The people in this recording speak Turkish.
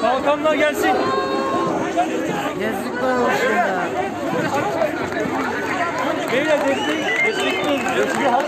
Kalkanlar gelsin. Yazıklar olsun ya. Beyler destek, destekli olun. Bir hat